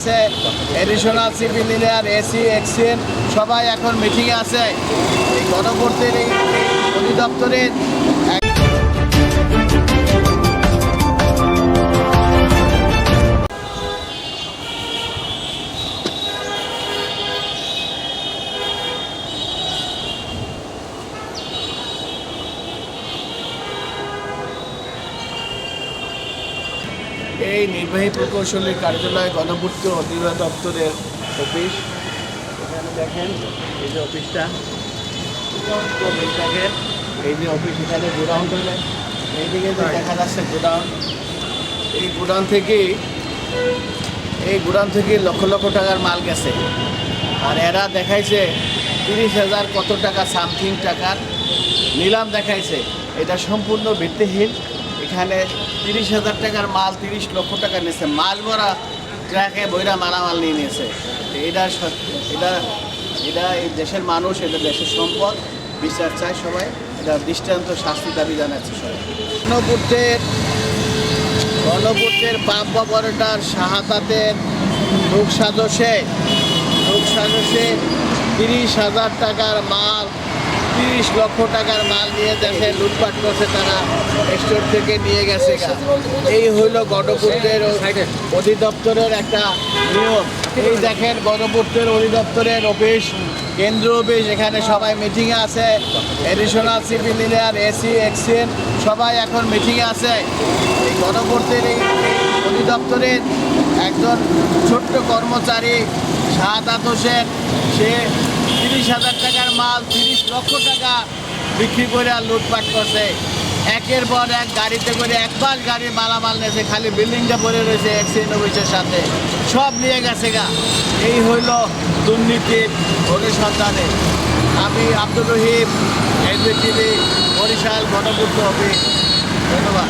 আছে additional civil engineer AC XEN সবাই এখন মিটিংয়ে আছে। এই গণপূর্তের এই অধিদপ্তরের এই নির্বাহী প্রকৌশলী কার্যালয় গণপূর্ত অধিদপ্তরের অফিস। এখানে দেখেন, এই যে অফিসটা। এই যে অফিস, এখানে গোডাউন করে এইদিকে যে দেখা যাচ্ছে গোডাউন। এই গোডাউন থেকে এই গোডাউন থেকে লক্ষ লক্ষ টাকার মাল গেছে। আর এরা দেখাইছে তিরিশ হাজার কত টাকা, সামথিং টাকার। নিলাম দেখাইছে। এটা সম্পূর্ণ ভিত্তিহীন। এখানে তিরিশ হাজার টাকার মাল, তিরিশ লক্ষ টাকা নিয়েছে। মাল ভরা ট্রাকে বইরা মালামাল নিয়ে নিয়েছে। এটা এটা এটা এই দেশের মানুষ, এটা দেশের সম্পদ, বিচার চায় সবাই। এটা দৃষ্টান্ত শাস্তি দাবি জানাচ্ছে সবাই। গণপূর্তের গণপূর্তের পাম্পা পরোটার শাহাদাতের লোক সাজসে লোক সাজসে তিরিশ হাজার টাকার মাল তিরিশ লক্ষ টাকার মাল নিয়ে দেখে লুটপাট করছে তারা। স্টোর থেকে নিয়ে গেছে। এই হইল গণপূর্তের অধিদপ্তরের একটা নিয়ম। এই দেখেন গণপূর্তের অধিদপ্তরের অফিস, কেন্দ্র অফিস, এখানে সবাই মিটিংয়ে আছে। Additional civil engineer AC XEN সবাই এখন মিটিংয়ে আছে। এই গণপূর্তের এই অধিদপ্তরের একজন ছোট্ট কর্মচারী শাহাদাত হোসেন সে তিরিশ হাজার টাকার মাল, তিরিশ লক্ষ টাকা বিক্রি করে আর লুটপাট করছে। একের পর এক গাড়িতে করে একবার গাড়ি মালামাল নিয়েছে, খালি বিল্ডিংটা পড়ে রয়েছে অ্যাক্সিডেন্ট অফিসের সাথে। সব নিয়ে গেছে গা। এই হইল দুর্নীতির অনুসন্ধানে। আমি আব্দুর রহিম এলবি টিভি বরিশাল গণপূর্ত অফিস। ধন্যবাদ।